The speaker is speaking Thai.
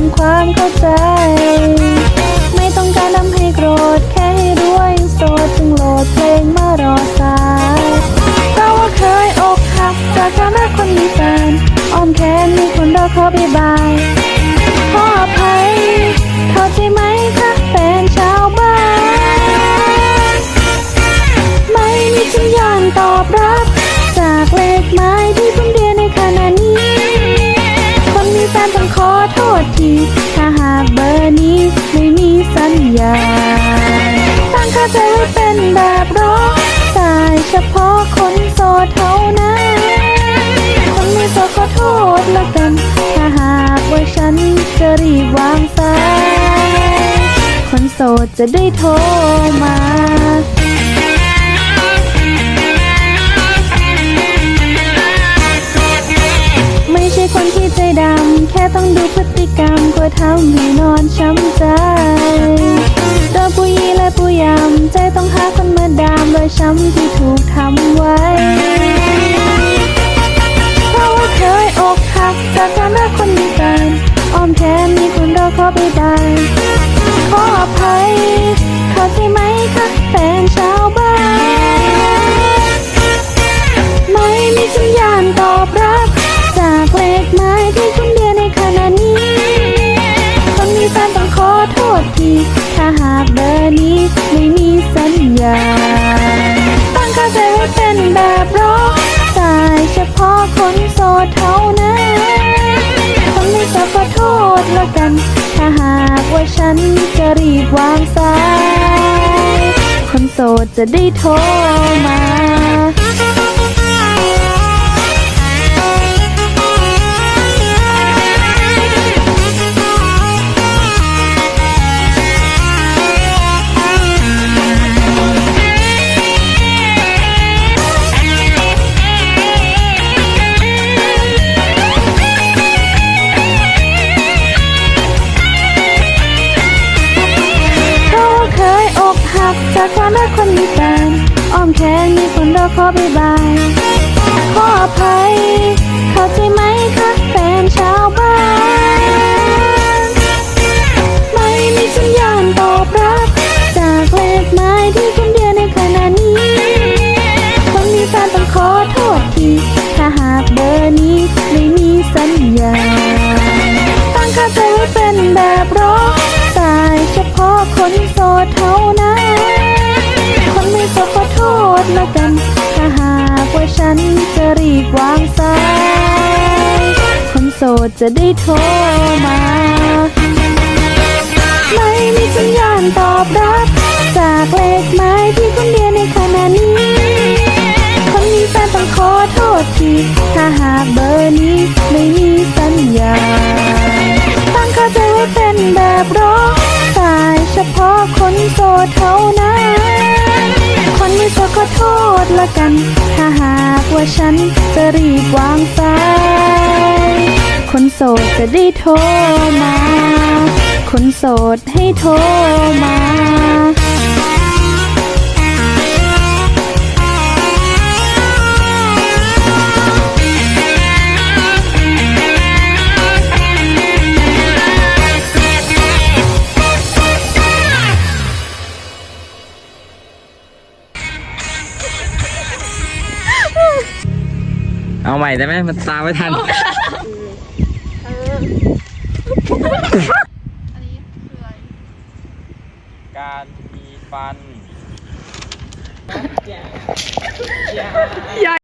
ำความเข้าใจ ไม่ต้องการทำให้โกรธ แค่ให้รู้ว่ายังโสดจึงโหลดเพลงมารอส เป็นแบบร้องสายเฉพาะคนโสดเท่านั้นคนไม่โสดขอโทษละกัน ถ้าหากว่าฉันจะรีบวางสายคนโสดจะได้โทรมาไม่ใช่คนที่ใจดำ แค่ต้องดูพฤติกรรมก็ทำให้นอนช้ำใจำที่ถูกทำไว้ นแบบร็อกสายเฉพาะคนโสดเท่านั้นคนไม่โสดขอโทษแล้วกัน ถ้าหากว่าฉันจะรีบวางสาย คนโสดจะได้โทรมา จากการรักคนมีแฟนอ้อมแขนมีคนรอขอบายบายขออภัย เข้าใจไหมคะแฟนชาวบ้าน ไม่มีสัญญาณตอบรับ จากเลขหมายที่คุณเรียนในขณะนี้ คนมีแฟนต้องขอโทษทีถ้าหากเบอร์นี้ไม่มีสัญญาณตั้งค่าใจไว้เป็นแบบร้องสายเฉพาะคนโสดเท่านั้น ดจะได้โทรมา ไม่มีสัญญาณตอบรับ จากเลขหมายที่คุณเรียนในขณะนี้คนมีแฟนต้องขอโทษที ถ้าหากเบอร์นี้ไม่มีสัญญาณตั้งค่าใจไว้เป็นแบบร้องสายเฉพาะคนโสดเท่านั้น คนไม่โสดขอโทษละกัน ถ้าหากว่าฉันจะรีบวางสาย คนโสดจะได้โทรมา คนโสดให้โทรมาเอาใหม่ได้ไหมมันตามไม่ทัน Ha ha ha!